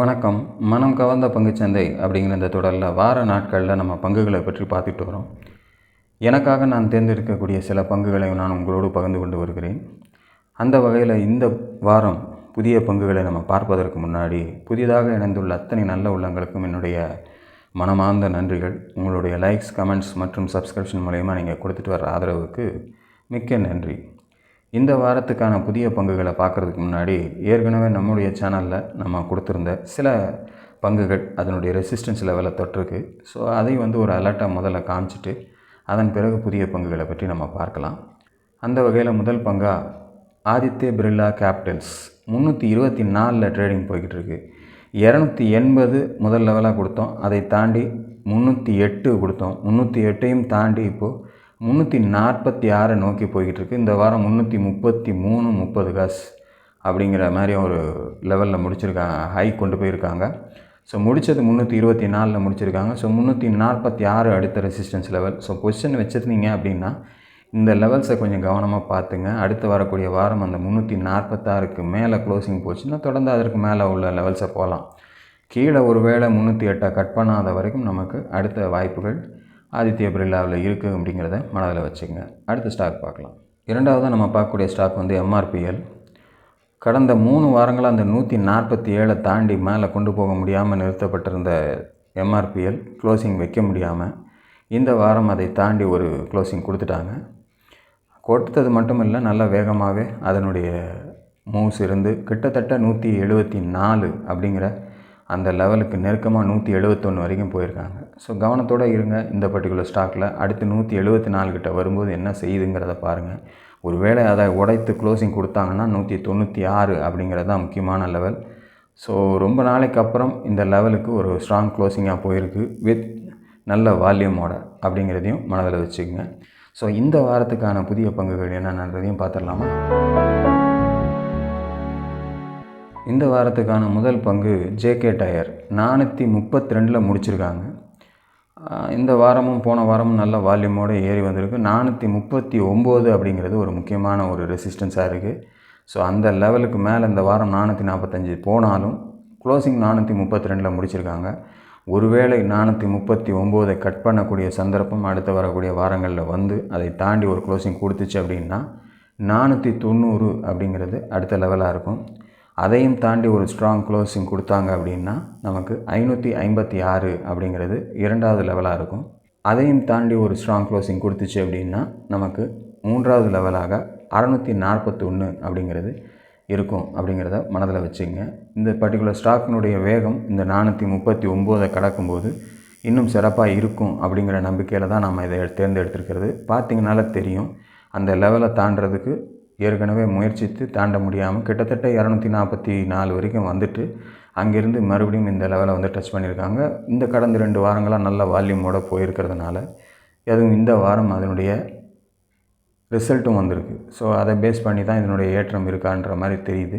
வணக்கம். மனம் கவர்ந்த பங்குச்சந்தை அப்படிங்கிற இந்த தொடரில் வார நாட்களில் நம்ம பங்குகளை பற்றி பார்த்துட்டு வரோம். எனக்காக நான் தேர்ந்தெடுக்கக்கூடிய சில பங்குகளை நான் உங்களோடு பகிர்ந்து கொண்டு வருகிறேன். அந்த வகையில் இந்த வாரம் புதிய பங்குகளை நம்ம பார்ப்பதற்கு முன்னாடி புதிதாக இணைந்துள்ள அத்தனை நல்ல உள்ளங்களுக்கும் என்னுடைய மனமார்ந்த நன்றிகள். உங்களுடைய லைக்ஸ் கமெண்ட்ஸ் மற்றும் சப்ஸ்கிரிப்ஷன் மூலயமா நீங்கள் கொடுத்துட்டு வர ஆதரவுக்கு மிக்க நன்றி. இந்த வாரத்துக்கான புதிய பங்குகளை பார்க்குறதுக்கு முன்னாடி ஏற்கனவே நம்முடைய சேனலில் நம்ம கொடுத்துருந்த சில பங்குகள் அதனுடைய ரெசிஸ்டன்ஸ் லெவலை தொட்டிருக்கு. ஸோ அதை வந்து ஒரு அலர்ட்டாக முதல்ல காமிச்சிட்டு அதன் பிறகு புதிய பங்குகளை பற்றி நம்ம பார்க்கலாம். அந்த வகையில் முதல் பங்காக ஆதித்ய பிர்லா கேபிட்டல்ஸ் முந்நூற்றி இருபத்தி நாலில் ட்ரேடிங் போய்கிட்டு இருக்கு இரநூத்தி எண்பது முதல் லெவலாக கொடுத்தோம். அதை தாண்டி முந்நூற்றி எட்டு கொடுத்தோம். முந்நூற்றி எட்டையும் தாண்டி இப்போது முந்நூற்றி நாற்பத்தி ஆறை நோக்கி போய்கிட்டு இருக்கு இந்த வாரம் முந்நூற்றி முப்பத்தி மூணு முப்பது காசு அப்படிங்கிற மாதிரி ஒரு லெவலில் முடிச்சிருக்காங்க ஹை கொண்டு போயிருக்காங்க. ஸோ முடித்தது முந்நூற்றி இருபத்தி நாலில் முடிச்சிருக்காங்க. ஸோ முந்நூற்றி நாற்பத்தி ஆறு அடுத்த ரெசிஸ்டன்ஸ் லெவல் ஸோ பொசிஷன் வச்சுருந்தீங்க அப்படின்னா இந்த லெவல்ஸை கொஞ்சம் கவனமாக பார்த்துங்க. அடுத்து வரக்கூடிய வாரம் அந்த முந்நூற்றி நாற்பத்தாறுக்கு மேலே க்ளோசிங் போச்சுன்னா தொடர்ந்து அதற்கு மேலே உள்ள லெவல்ஸை போகலாம் கீழே ஒரு வேளை முந்நூற்றி எட்டை கட் பண்ணாத வரைக்கும் நமக்கு அடுத்த வாய்ப்புகள் ஆதித்ய பிர்லாவில் இருக்குது அப்படிங்கிறத மனதில் வச்சுக்கங்க. அடுத்த ஸ்டாக் பார்க்கலாம். இரண்டாவதாக நம்ம பார்க்கக்கூடிய ஸ்டாக் வந்து எம்ஆர்பிஎல் கடந்த மூணு வாரங்களாக அந்த நூற்றி நாற்பத்தி ஏழை தாண்டி மேலே கொண்டு போக முடியாமல் நிறுத்தப்பட்டிருந்த எம்ஆர்பிஎல் க்ளோசிங் வைக்க முடியாமல் இந்த வாரம் அதை தாண்டி ஒரு க்ளோசிங் கொடுத்துட்டாங்க. கொடுத்தது மட்டும் இல்லை நல்லா வேகமாகவே அதனுடைய மூவ்ஸ் இருந்து கிட்டத்தட்ட நூற்றி எழுபத்தி நாலு அப்படிங்கிற அந்த லெவலுக்கு நெருக்கமாக நூற்றி எழுபத்தொன்று வரைக்கும் போயிருக்காங்க. ஸோ கவனத்தோடு இருங்க இந்த பர்டிகுலர் ஸ்டாக்கில் அடுத்து நூற்றி எழுபத்தி நாலு கிட்ட வரும்போது என்ன செய்யுதுங்கிறத பாருங்கள் ஒருவேளை அதை உடைத்து க்ளோசிங் கொடுத்தாங்கன்னா நூற்றி தொண்ணூற்றி ஆறு அப்படிங்கிறது தான் முக்கியமான லெவல் ஸோ ரொம்ப நாளைக்கு அப்புறம் இந்த லெவலுக்கு ஒரு ஸ்ட்ராங் க்ளோசிங்காக போயிருக்கு வித் நல்ல வால்யூமோட அப்படிங்கிறதையும் மனதில் வச்சுக்கோங்க. ஸோ இந்த வாரத்துக்கான புதிய பங்குகள் என்னென்னதையும் பார்த்துடலாமா? இந்த வாரத்துக்கான முதல் பங்கு ஜேகே டயர். நானூற்றி முப்பத்தி ரெண்டில் முடிச்சிருக்காங்க இந்த வாரமும் போன வாரமும் நல்ல வால்யூமோடு ஏறி வந்திருக்கு. நானூற்றி முப்பத்தி ஒம்பது அப்படிங்கிறது ஒரு முக்கியமான ஒரு ரெசிஸ்டன்ஸாக இருக்குது ஸோ அந்த லெவலுக்கு மேலே இந்த வாரம் நானூற்றி நாற்பத்தஞ்சு போனாலும் க்ளோசிங் நானூற்றி முப்பத்தி ரெண்டில் முடிச்சிருக்காங்க. ஒருவேளை நானூற்றி முப்பத்தி ஒம்போதை கட் பண்ணக்கூடிய சந்தர்ப்பம் அடுத்து வரக்கூடிய வாரங்களில் வந்து அதை தாண்டி ஒரு க்ளோசிங் கொடுத்துச்சு அப்படின்னா நானூற்றி தொண்ணூறு அப்படிங்கிறது அடுத்த லெவலாக இருக்கும். அதையும் தாண்டி ஒரு ஸ்ட்ராங் க்ளோசிங் கொடுத்தாங்க அப்படின்னா நமக்கு ஐநூற்றி ஐம்பத்தி ஆறு அப்படிங்கிறது இரண்டாவது லெவலாக இருக்கும். அதையும் தாண்டி ஒரு ஸ்ட்ராங் க்ளோசிங் கொடுத்துச்சு அப்படின்னா நமக்கு மூன்றாவது லெவலாக அறநூற்றி நாற்பத்தொன்று அப்படிங்கிறது இருக்கும் அப்படிங்கிறத மனதில் வச்சுங்க. இந்த பர்டிகுலர் ஸ்டாக்கினுடைய வேகம் இந்த நானூற்றி முப்பத்தி ஒம்போதை கடக்கும்போது இன்னும் சிறப்பாக இருக்கும் அப்படிங்கிற நம்பிக்கையில் தான் நம்ம இதை தேர்ந்தெடுத்திருக்கிறது. பார்த்திங்கனால தெரியும். அந்த லெவலை தாண்டுறதுக்கு ஏற்கனவே முயற்சித்து தாண்ட முடியாமல் கிட்டத்தட்ட இரநூத்தி நாற்பத்தி நாலு வரைக்கும் வந்துட்டு அங்கேருந்து மறுபடியும் இந்த லெவலை வந்து டச் பண்ணியிருக்காங்க. இந்த கடந்த ரெண்டு வாரங்களாக நல்ல வால்யூமோடு போயிருக்கிறதுனால அதுவும் இந்த வாரம் அதனுடைய ரிசல்ட்டும் வந்திருக்கு. ஸோ அதை பேஸ் பண்ணி தான் இதனுடைய ஏற்றம் இருக்கான்ற மாதிரி தெரியுது.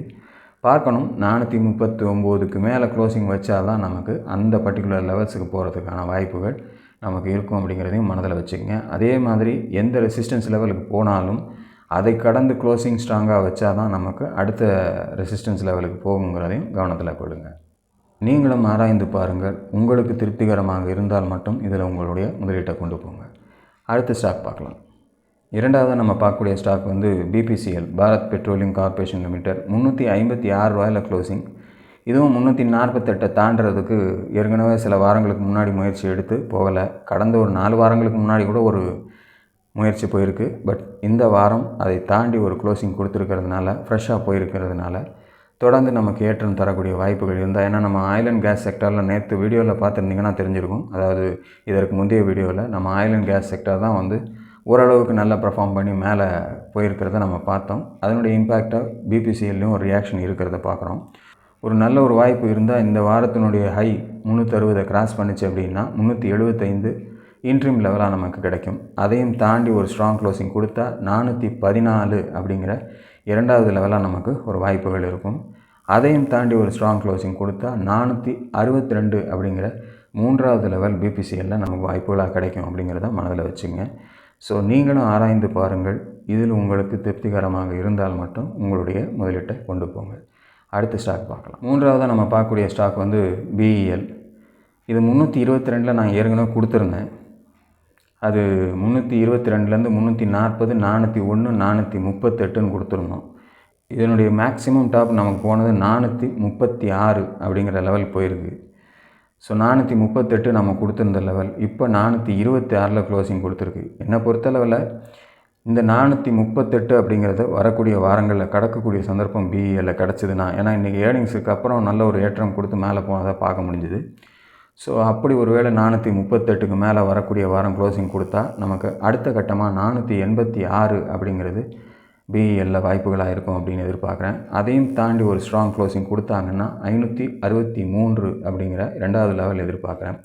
பார்க்கணும். நானூற்றி முப்பத்தி ஒம்போதுக்கு மேலே க்ளோசிங் வச்சால் தான் நமக்கு அந்த பர்டிகுலர் லெவல்ஸுக்கு போகிறதுக்கான வாய்ப்புகள் நமக்கு இருக்கும் அப்படிங்கிறதையும் மனதில் வச்சுக்கோங்க. அதே மாதிரி எந்த ரெசிஸ்டன்ஸ் லெவலுக்கு போனாலும் அதை கடந்து க்ளோசிங் ஸ்ட்ராங்காக வச்சா தான் நமக்கு அடுத்த ரெசிஸ்டன்ஸ் லெவலுக்கு போகுங்கிறதையும் கவனத்தில் கொள்ளுங்க. நீங்களும் ஆராய்ந்து பாருங்கள். உங்களுக்கு திருப்திகரமாக இருந்தால் மட்டும் இதில் உங்களுடைய முதலீட்டை கொண்டு போங்க. அடுத்த ஸ்டாக் பார்க்கலாம். இரண்டாவது நம்ம பார்க்கக்கூடிய ஸ்டாக் வந்து BPCL Bharat petroleum corporation limited. முந்நூற்றி ஐம்பத்தி ஆறு ரூபாயில் க்ளோசிங் இதுவும் முந்நூற்றி நாற்பத்தெட்டை தாண்டுறதுக்கு ஏற்கனவே சில வாரங்களுக்கு முன்னாடி முயற்சி எடுத்து போகலை. கடந்த ஒரு நாலு வாரங்களுக்கு முன்னாடி கூட ஒரு முயற்சி போயிருக்கு. பட் இந்த வாரம் அதை தாண்டி ஒரு க்ளோசிங் கொடுத்துருக்கிறதுனால ஃப்ரெஷ்ஷாக போயிருக்கிறதுனால தொடர்ந்து நமக்கு ஏற்றம் தரக்கூடிய வாய்ப்புகள் இருந்தால் ஏன்னா நம்ம ஆயில் அண்ட் கேஸ் செக்டரில் நேற்று வீடியோவில் பார்த்துருந்தீங்கன்னா தெரிஞ்சிருக்கும். அதாவது இதற்கு முந்தைய வீடியோவில் நம்ம ஆயில் அண்ட் கேஸ் செக்டர் தான் வந்து ஓரளவுக்கு நல்லா பர்ஃபார்ம் பண்ணி மேலே போயிருக்கிறத நம்ம பார்த்தோம். அதனுடைய இம்பேக்டாக பிபிசிஎல்லையும் ஒரு ரியாக்ஷன் இருக்கிறத பார்க்குறோம். ஒரு நல்ல ஒரு வாய்ப்பு இருந்தால் இந்த வாரத்தினுடைய ஹை முந்நூற்றறுபதை கிராஸ் பண்ணிச்சு அப்படின்னா முந்நூற்றி எழுபத்தைந்து இன்ட்ரீம் லெவலாக நமக்கு கிடைக்கும். அதையும் தாண்டி ஒரு ஸ்ட்ராங் க்ளோசிங் கொடுத்தா நானூற்றி பதினாலு அப்படிங்கிற இரண்டாவது லெவலாக நமக்கு ஒரு வாய்ப்புகள் இருக்கும். அதையும் தாண்டி ஒரு ஸ்ட்ராங் க்ளோசிங் கொடுத்தா நானூற்றி அறுபத்தி ரெண்டு அப்படிங்கிற மூன்றாவது லெவல் பிபிசிஎல்லில் நமக்கு வாய்ப்புகளாக கிடைக்கும் அப்படிங்கிறத மனதில் வச்சுங்க. ஸோ நீங்களும் ஆராய்ந்து பாருங்கள். இதில் உங்களுக்கு திருப்திகரமாக இருந்தால் மட்டும் உங்களுடைய முதலீட்டை கொண்டு போங்க. அடுத்த ஸ்டாக் பார்க்கலாம். மூன்றாவதாக நம்ம பார்க்கக்கூடிய ஸ்டாக் வந்து பிஇஎல் இது முந்நூற்றி இருபத்தி ரெண்டில் நான் ஏற்கனவே கொடுத்துருந்தேன். அது முந்நூற்றி இருபத்தி ரெண்டுலேருந்து முந்நூற்றி நாற்பது நானூற்றி ஒன்று நானூற்றி முப்பத்தெட்டுன்னு கொடுத்துருந்தோம் இதனுடைய மேக்ஸிமம் டாப் நமக்கு போனது நானூற்றி முப்பத்தி ஆறு அப்படிங்கிற லெவல் போயிருக்கு. ஸோ நானூற்றி முப்பத்தெட்டு நம்ம கொடுத்துருந்த லெவல் இப்போ நானூற்றி இருபத்தி ஆறில் க்ளோசிங் கொடுத்துருக்கு. என்னை பொறுத்தளவில் இந்த நானூற்றி முப்பத்தெட்டு அப்படிங்கிறத வரக்கூடிய வாரங்களில் கடக்கக்கூடிய சந்தர்ப்பம் பிஇஎல்ல கிடச்சிதுன்னா ஏன்னா இன்றைக்கி ஏர்னிங்ஸுக்கு அப்புறம் நல்ல ஒரு ஏற்றம் கொடுத்து மேலே போனதை பார்க்க முடிஞ்சுது. ஸோ அப்படி ஒரு வேளை நானூற்றி முப்பத்தெட்டுக்கு மேலே வரக்கூடிய வாரம் க்ளோசிங் கொடுத்தா நமக்கு அடுத்த கட்டமாக நானூற்றி எண்பத்தி ஆறு அப்படிங்கிறது பிஇஎல்ல வாய்ப்புகளாக இருக்கும் அப்படின்னு எதிர்பார்க்குறேன். அதையும் தாண்டி ஒரு ஸ்ட்ராங் க்ளோசிங் கொடுத்தாங்கன்னா ஐநூற்றி அறுபத்தி மூன்று அப்படிங்கிற ரெண்டாவது லெவல் எதிர்பார்க்குறேன்.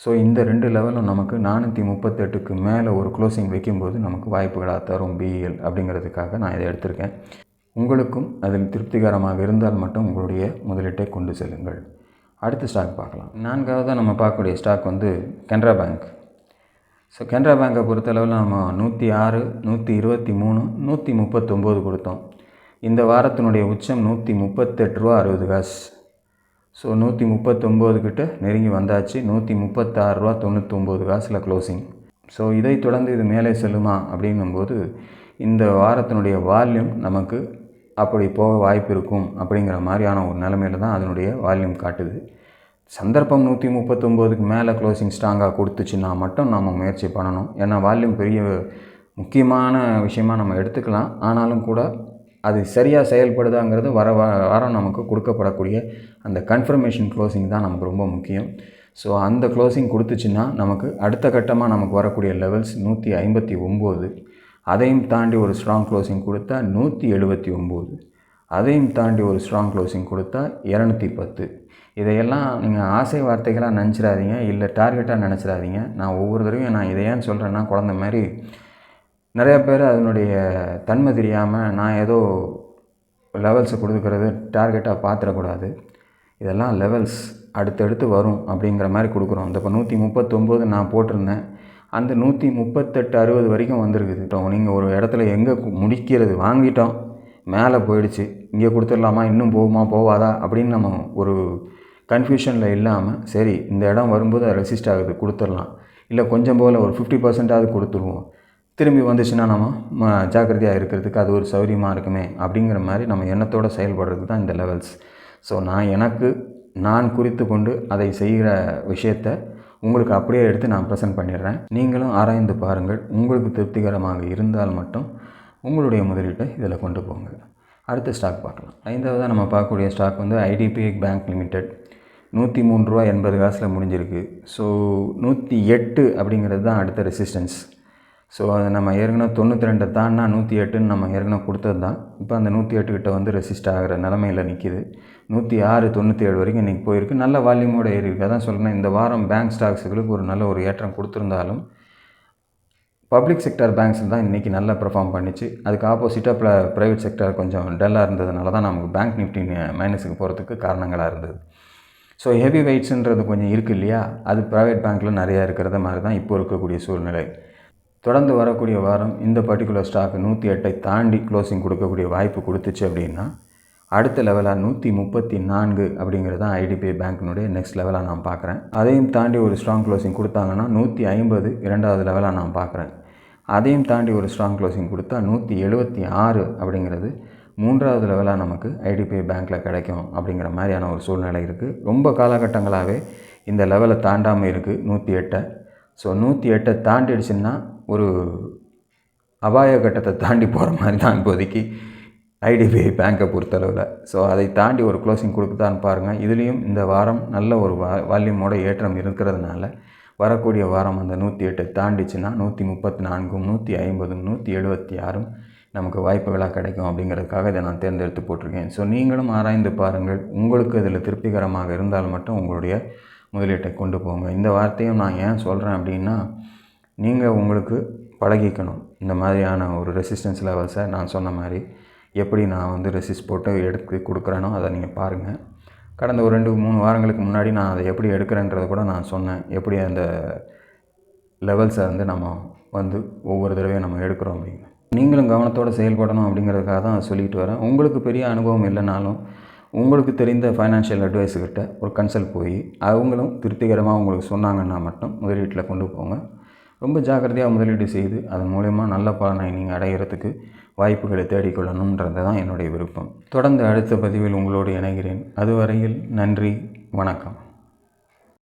ஸோ இந்த ரெண்டு லெவலும் நமக்கு நானூற்றி முப்பத்தெட்டுக்கு மேலே ஒரு க்ளோசிங் வைக்கும்போது நமக்கு வாய்ப்புகளாக தரும் பிஇஎல் அப்படிங்கிறதுக்காக நான் இதை எடுத்திருக்கேன். உங்களுக்கும் அதில் திருப்திகரமாக இருந்தால் மட்டும் உங்களுடைய முதலீட்டை கொண்டு செல்லுங்கள். அடுத்த ஸ்டாக் பார்க்கலாம். நான்காவதாக நம்ம பார்க்கக்கூடிய ஸ்டாக் வந்து கனரா பேங்க். ஸோ கனரா பேங்கை பொறுத்தளவில் நம்ம நூற்றி ஆறு நூற்றி இருபத்தி மூணு நூற்றி முப்பத்தொம்போது கொடுத்தோம். இந்த வாரத்தினுடைய உச்சம் நூற்றி முப்பத்தெட்டு ரூபா அறுபது காசு. ஸோ நூற்றி முப்பத்தொம்போது கிட்ட நெருங்கி வந்தாச்சு. நூற்றி முப்பத்தாறு ரூபா தொண்ணூற்றொம்பது காசில் க்ளோசிங் ஸோ இதை தொடர்ந்து இது மேலே செல்லுமா அப்படிங்கும்போது இந்த வாரத்தினுடைய வால்யூம் நமக்கு அப்படி போக வாய்ப்பு இருக்கும் அப்படிங்கிற மாதிரியான ஒரு நிலமையில தான் அதனுடைய வால்யூம் காட்டுது. சந்தர்ப்பம் நூற்றி முப்பத்தொம்போதுக்கு மேலே க்ளோசிங் ஸ்ட்ராங்காக கொடுத்துச்சுன்னா மட்டும் நம்ம முயற்சி பண்ணணும். ஏன்னா வால்யூம் பெரிய முக்கியமான விஷயமாக நம்ம எடுத்துக்கலாம். ஆனாலும் கூட அது சரியாக செயல்படுதாங்கிறது வர வ- வாரம் நமக்கு கொடுக்கப்படக்கூடிய அந்த கன்ஃபர்மேஷன் க்ளோசிங் தான் நமக்கு ரொம்ப முக்கியம். ஸோ அந்த க்ளோசிங் கொடுத்துச்சுன்னா நமக்கு அடுத்த கட்டமாக நமக்கு வரக்கூடிய லெவல்ஸ் நூற்றி ஐம்பத்தி ஒம்பது. அதையும் தாண்டி ஒரு ஸ்ட்ராங் க்ளோசிங் கொடுத்தா நூற்றி எழுபத்தி ஒம்பது அதையும் தாண்டி ஒரு ஸ்ட்ராங் க்ளோசிங் கொடுத்தா இரநூத்தி பத்து. இதையெல்லாம் நீங்கள் ஆசை வார்த்தைகளாக நினச்சிடாதீங்க. இல்லை டார்கெட்டாக நினச்சிடாதீங்க. நான் ஒவ்வொரு தடவையும் நான் இதை ஏன் சொல்கிறேன்னா குழந்த மாதிரி நிறைய பேர் அதனுடைய தன்மை தெரியாமல் நான் ஏதோ லெவல்ஸை கொடுக்குறது டார்கெட்டாக பார்த்துடக்கூடாது இதெல்லாம் லெவல்ஸ் அடுத்தடுத்து வரும் அப்படிங்கிற மாதிரி கொடுக்குறோம். இந்த இப்போ நூற்றி முப்பத்தொம்போது நான் போட்டிருந்தேன். அந்த நூற்றி முப்பத்தெட்டு அறுபது வரைக்கும் வந்திருக்குது. இப்போ நீங்கள் ஒரு இடத்துல எங்கே முடிக்கிறது வாங்கிட்டோம் மேலே போயிடுச்சு இங்கே கொடுத்துடலாமா இன்னும் போகுமா போவாதா அப்படின்னு நம்ம ஒரு கன்ஃபியூஷனில் இல்லாமல் சரி இந்த இடம் வரும்போது அது ரெசிஸ்ட் ஆகுது கொடுத்துடலாம். இல்லை கொஞ்சம் போல் ஒரு ஃபிஃப்டி பர்சன்டாவது கொடுத்துருவோம். திரும்பி வந்துச்சுன்னா நம்ம ம ஜாக்கிரதையாக இருக்கிறதுக்கு அது ஒரு சௌரியமாக இருக்குமே அப்படிங்கிற மாதிரி நம்ம எண்ணத்தோடு செயல்படுறது தான் இந்த லெவல்ஸ் ஸோ நான் எனக்கு நான் குறித்து கொண்டு அதை செய்கிற விஷயத்தை உங்களுக்கு அப்படியே எடுத்து நான் ப்ரெசென்ட் பண்ணிடுறேன். நீங்களும் ஆராய்ந்து பாருங்கள். உங்களுக்கு திருப்திகரமாக இருந்தால் மட்டும் உங்களுடைய முதலீட்டை இதில் கொண்டு போங்க. அடுத்த ஸ்டாக் பார்க்கலாம். ஐந்தாவதாக நம்ம பார்க்கக்கூடிய ஸ்டாக் வந்து ஐடிபிஐ பேங்க் லிமிடெட் நூற்றி மூணு ரூபா எண்பது காசில் முடிஞ்சிருக்கு. ஸோ நூற்றி எட்டு அப்படிங்கிறது தான் அடுத்த ரெசிஸ்டன்ஸ் ஸோ அது நம்ம ஏற்கனவே தொண்ணூற்றி ரெண்டை தான்னா நூற்றி எட்டுன்னு நம்ம ஏற்கனவே கொடுத்தது தான் இப்போ அந்த நூற்றி எட்டு கிட்ட வந்து ரெசிஸ்ட் ஆகிற நிலமையில் நிற்கிது நூற்றி ஆறு தொண்ணூற்றி ஏழு வரைக்கும் இன்றைக்கி போயிருக்கு. நல்ல வால்யூமோட ஏறி இருக்கு. அதான் சொல்கிறேன் இந்த வாரம் பேங்க் ஸ்டாக்ஸுகளுக்கு ஒரு நல்ல ஒரு ஏற்றம் கொடுத்துருந்தாலும் பப்ளிக் செக்டர் பேங்க்ஸ் தான் இன்றைக்கி நல்லா பெர்ஃபார்ம் பண்ணிச்சு. அதுக்கு ஆப்போசிட்டாக ப்ர ப்ரைவேட் செக்டர் கொஞ்சம் டல்லாக இருந்ததுனால தான் நமக்கு பேங்க் நிஃப்டி மைனஸுக்கு போகிறதுக்கு காரணங்களாக இருந்தது. ஸோ ஹெவி வெயிட்ஸுன்றது கொஞ்சம் இருக்குது இல்லையா? அது ப்ரைவேட் பேங்க்கில் நிறையா இருக்கிறத மாதிரி தான் இப்போ இருக்கக்கூடிய சூழ்நிலை. தொடர்ந்து வரக்கூடிய வாரம் இந்த பர்டிகுலர் ஸ்டாக் நூற்றி எட்டை தாண்டி க்ளோசிங் கொடுக்கக்கூடிய வாய்ப்பு கொடுத்துச்சு அப்படின்னா அடுத்த லெவலாக நூற்றி முப்பத்தி நான்கு அப்படிங்கிறது தான் ஐடிபிஐ பேங்க்கினுடைய நெக்ஸ்ட் லெவலாக நான் பார்க்குறேன். அதையும் தாண்டி ஒரு ஸ்ட்ராங் க்ளோசிங் கொடுத்தாங்கன்னா நூற்றி ஐம்பது இரண்டாவது லெவலாக நான் பார்க்குறேன். அதையும் தாண்டி ஒரு ஸ்ட்ராங் க்ளோசிங் கொடுத்தா நூற்றி எழுபத்தி ஆறு அப்படிங்கிறது மூன்றாவது லெவலாக நமக்கு ஐடிபிஐ பேங்க்கில் கிடைக்கும் அப்படிங்கிற மாதிரியான ஒரு சூழ்நிலை இருக்குது ரொம்ப காலகட்டங்களாகவே இந்த லெவலை தாண்டாமல் இருக்குது நூற்றி எட்டை. ஸோ நூற்றி எட்டை தாண்டிடுச்சுன்னா ஒரு அபாய கட்டத்தை தாண்டி போகிற மாதிரி தான் இப்போதைக்கு ஐடிபிஐ பேங்க்கை பொறுத்தளவில். ஸோ அதை தாண்டி ஒரு க்ளோசிங் கொடுக்குதான்னு பாருங்கள் இதுலேயும் இந்த வாரம் நல்ல ஒரு வா வால்யூமோட ஏற்றம் இருக்கிறதுனால வரக்கூடிய வாரம் அந்த நூற்றி எட்டை தாண்டிச்சுன்னா நூற்றி முப்பத்தி நான்கும் நூற்றி ஐம்பதும் நூற்றி எழுபத்தி ஆறும் நமக்கு வாய்ப்புகளாக கிடைக்கும் அப்படிங்கிறதுக்காக இதை நான் தேர்ந்தெடுத்து போட்டிருக்கேன். ஸோ நீங்களும் ஆராய்ந்து பாருங்கள். உங்களுக்கு இதில் திருப்திகரமாக இருந்தால் மட்டும் உங்களுடைய முதலீட்டை கொண்டு போங்க. இந்த வார்த்தையும் நான் ஏன் சொல்கிறேன் அப்படின்னா நீங்கள் உங்களுக்கு பழகிக்கணும். இந்த மாதிரியான ஒரு ரெசிஸ்டன்ஸ் லெவல்ஸை நான் சொன்ன மாதிரி எப்படி நான் வந்து ரெசிஸ்ட் போட்டு எடுத்து கொடுக்குறேனோ அதை நீங்கள் பாருங்கள் கடந்த ஒரு ரெண்டு மூணு வாரங்களுக்கு முன்னாடி நான் அதை எப்படி எடுக்கிறேன்றதை கூட நான் சொன்னேன். எப்படி அந்த லெவல்ஸை வந்து நம்ம வந்து ஒவ்வொரு தடவையும் நம்ம எடுக்கிறோம் அப்படின்னு. நீங்களும் கவனத்தோடு செயல்படணும் அப்படிங்கிறதுக்காக தான் சொல்லிட்டு வரேன். உங்களுக்கு பெரிய அனுபவம் இல்லைனாலும் உங்களுக்கு தெரிந்த ஃபைனான்ஷியல் அட்வைஸர்கிட்ட ஒரு கன்சல்ட் போய் அவங்களும் திருப்திகரமாக உங்களுக்கு சொன்னாங்கன்னா மட்டும் முதலீட்டில் கொண்டு போங்க. ரொம்ப ஜாக்கிரதையாக முதலீடு செய்து அதன் மூலயமா நல்ல பலனை நீங்கள் அடைகிறதுக்கு வாய்ப்புகளை தேடிக்கொள்ளணுன்றது தான் என்னுடைய விருப்பம். தொடர்ந்து அடுத்த பதிவில் உங்களோடு இணைகிறேன். அதுவரையில் நன்றி வணக்கம்.